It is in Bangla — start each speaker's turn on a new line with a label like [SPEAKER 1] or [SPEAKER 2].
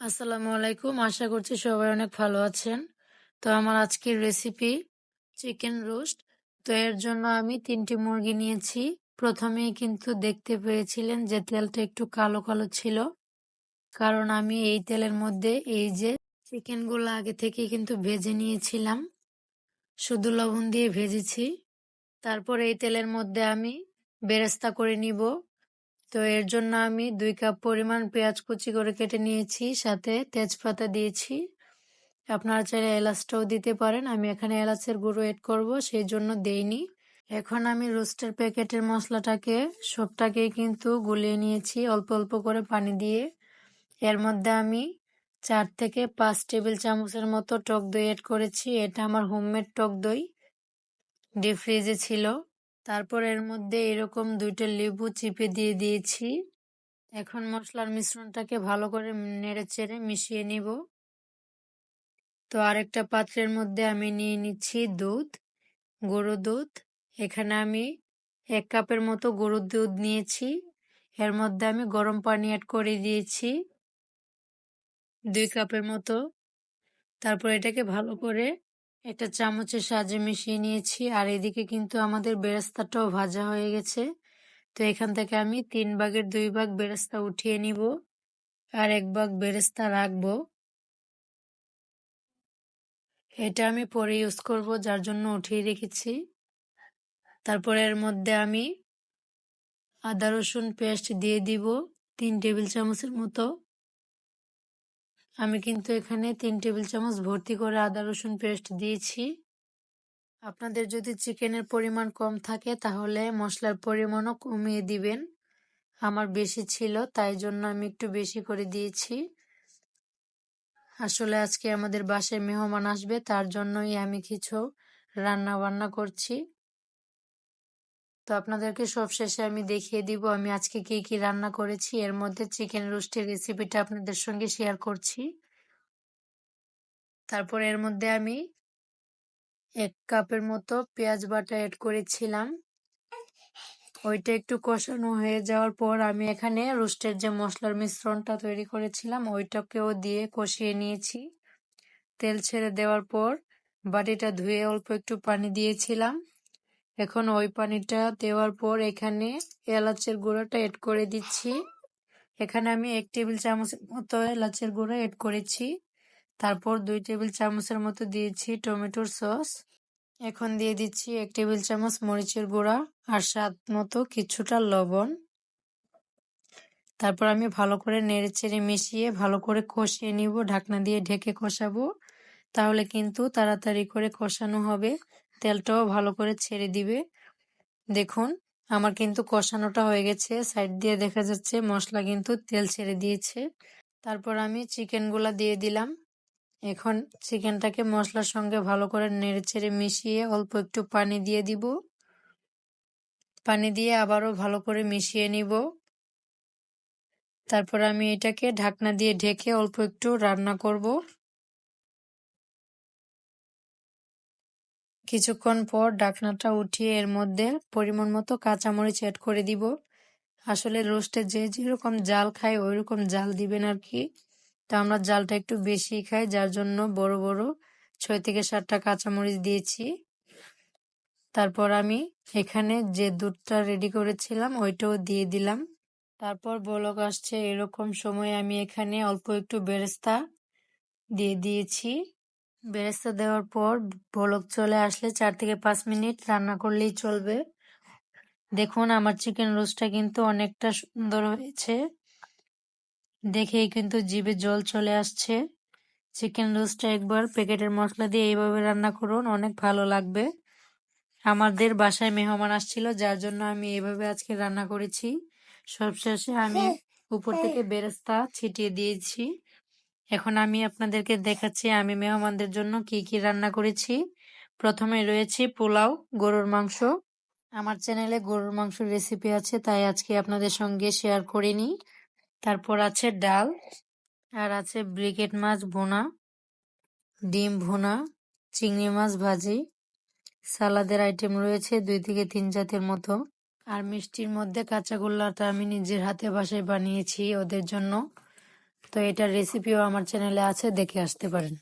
[SPEAKER 1] আসসালামু আলাইকুম। আশা করছি সবাই অনেক ভালো আছেন। তো আমার আজকের রেসিপি চিকেন রোস্ট তো এর জন্য আমি তিনটি মুরগি নিয়েছি। প্রথমেই কিন্তু দেখতে পেয়েছিলেন যে তেলটা একটু কালো কালো ছিল। কারণ আমি এই তেলের মধ্যে এই যে চিকেনগুলো আগে থেকে কিন্তু ভেজে নিয়েছিলাম। শুধু লবণ দিয়ে ভেজেছি। তারপর এই তেলের মধ্যে আমি বেরেস্তা করে নিব। তো এর জন্য আমি দুই কাপ পরিমাণ পেঁয়াজ কুচি করে কেটে নিয়েছি, সাথে তেজপাতা দিয়েছি। আপনারা চাইলে এলাচটাও দিতে পারেন, আমি এখানে এলাচের গুঁড়ো এড করব, সেই জন্য দেইনি। এখন আমি রোস্টের প্যাকেটের মশলাটাকে সবটাকেই কিন্তু গুলিয়ে নিয়েছি অল্প অল্প করে পানি দিয়ে। এর মধ্যে আমি চার থেকে পাঁচ টেবিল চামচের মতো টক দই এড করেছি, এটা আমার হোমমেড টক দই। ডিপ ফ্রিজে ছিল। তারপর এর মধ্যে এরকম দুইটা লেবু চিপে দিয়ে দিয়েছি। এখন মশলার মিশ্রণটাকে ভালো করে নেড়ে চেড়ে মিশিয়ে নিব। তো আরেকটা পাত্রের মধ্যে আমি নিয়ে নিচ্ছি দুধ গরু দুধ। এখানে আমি এক কাপের মতো গরুর দুধ নিয়েছি। এর মধ্যে আমি গরম পানি অ্যাড করে দিয়েছি। দুই কাপের মতো। তারপর এটাকে ভালো করে একটা চামচের সাহায্যে মিশিয়ে নিয়েছি, আর এদিকে কিন্তু আমাদের বেরেস্তাটাও ভাজা হয়ে গেছে। তো এখান থেকে আমি তিন ভাগের দুই ভাগ বেরেস্তা উঠিয়ে নিব আর এক ভাগ বেরেস্তা রাখব। এটা আমি পরে ইউজ করব, যার জন্য উঠিয়ে রেখেছি। তারপরে এর মধ্যে আমি আদা রসুন পেস্ট দিয়ে দিব, তিন টেবিল চামচের মতো। আমি কিন্তু এখানে তিন টেবিল চামচ ভর্তি করে আদা, রসুন পেস্ট দিয়েছি। আপনাদের যদি চিকেনের পরিমাণ কম থাকে, তাহলে মশলার পরিমাণও কমিয়ে দিবেন। আমার বেশি ছিল, তাই জন্য আমি একটু বেশি করে দিয়েছি। আসলে আজকে আমাদের বাসায় মেহমান আসবে, তার জন্যই আমি কিছু রান্না বান্না করছি। তো আপনাদেরকে সবশেষে আমি দেখিয়ে দিব আমি আজকে কি কি রান্না করেছি। এর মধ্যে চিকেন রোস্টের রেসিপিটা আপনাদের সঙ্গে শেয়ার করছি। তারপর এর মধ্যে আমি এক কাপের মতো পেঁয়াজ বাটা অ্যাড করেছিলাম। ওইটা একটু কষানো হয়ে যাওয়ার পর আমি এখানে রোস্টের যে মশলার মিশ্রণটা তৈরি করেছিলাম, ওইটাকেও দিয়ে কষিয়ে নিয়েছি। তেল ছেড়ে দেওয়ার পর বাটিটা ধুয়ে অল্প একটু পানি দিয়েছিলাম। এখন ওই পানিটা দেওয়ার পর এখানে এলাচের গুঁড়োটা এড করে দিচ্ছি। এখানে আমি এক টেবিল চামচের মতো এলাচের গুঁড়ো এড করেছি। তারপর দুই টেবিল চামচের মতো দিয়েছি টমেটোর সস। এখন দিয়ে দিচ্ছি এক টেবিল চামচ মরিচের গুঁড়া আর স্বাদ মতো কিছুটা লবণ। তারপর আমি ভালো করে নেড়ে চেড়ে মিশিয়ে ভালো করে কষিয়ে নিব, ঢাকনা দিয়ে ঢেকে কষাবো। তাহলে কিন্তু তাড়াতাড়ি করে কষানো হবে। তেলটাও ভালো করে ছেড়ে দিবে। দেখুন, আমার কিন্তু কষানোটা হয়ে গেছে। সাইড দিয়ে দেখা যাচ্ছে মশলা কিন্তু তেল ছেড়ে দিয়েছে। তারপর আমি চিকেনগুলা দিয়ে দিলাম। এখন চিকেনটাকে মশলার সঙ্গে ভালো করে নেড়ে ছেড়ে মিশিয়ে অল্প একটু পানি দিয়ে দিব। পানি দিয়ে আবারও ভালো করে মিশিয়ে নিব। তারপর আমি এটাকে ঢাকনা দিয়ে ঢেকে অল্প একটু রান্না করব। কিছুক্ষণ পর ঢাকনাটা উঠিয়ে এর মধ্যে পরিমাণ মতো কাঁচামরিচ অ্যাড করে দিব। আসলে রোস্টে যে যেরকম জাল খায় ওই রকম জাল দিবেন আর কি। তো আমরা জালটা একটু বেশি খাই, যার জন্য বড় বড় ছয় থেকে সাতটা কাঁচামরিচ দিয়েছি। তারপর আমি এখানে যে দুধটা রেডি করেছিলাম, ওইটাও দিয়ে দিলাম। তারপর বলক আসছে এরকম সময় আমি এখানে অল্প একটু বেরেস্তা দিয়ে দিয়েছি। বেরেস্তা দেওয়ার পর বলক চলে আসলে চার থেকে পাঁচ মিনিট রান্না করলেই চলবে। দেখুন আমার চিকেন রোস্টটা কিন্তু অনেকটা সুন্দর হয়েছে। দেখেই কিন্তু জিভে জল চলে আসছে। চিকেন রোস্টটা একবার প্যাকেটের মশলা দিয়ে এইভাবে রান্না করুন অনেক ভালো লাগবে। আমাদের বাসায় মেহমান আসছিল যার জন্য আমি এইভাবে আজকে রান্না করেছি। সবশেষে আমি উপর থেকে বেরেস্তা ছিটিয়ে দিয়েছি। এখন আমি আপনাদেরকে দেখাচ্ছি, আমি মেহমানদের জন্য কি কি রান্না করেছি। প্রথমে রয়েছে পোলাও, গরুর মাংস। আমার চ্যানেলে গরুর মাংসের রেসিপি আছে, তাই আজকে আপনাদের সঙ্গে শেয়ার করিনি তারপর আছে ডাল, আর আছে ব্রিকেট মাছ ভুনা, ডিম ভুনা, চিংড়ি মাছ ভাজি। সালাদের আইটেম রয়েছে দুই থেকে তিন জাতের মতো। আর মিষ্টির মধ্যে কাঁচাগোল্লাটা আমি নিজের হাতে বাসায় বানিয়েছি ওদের জন্য। তো এটার রেসিপিও আমার চ্যানেলে আছে দেখে আসতে পারেন।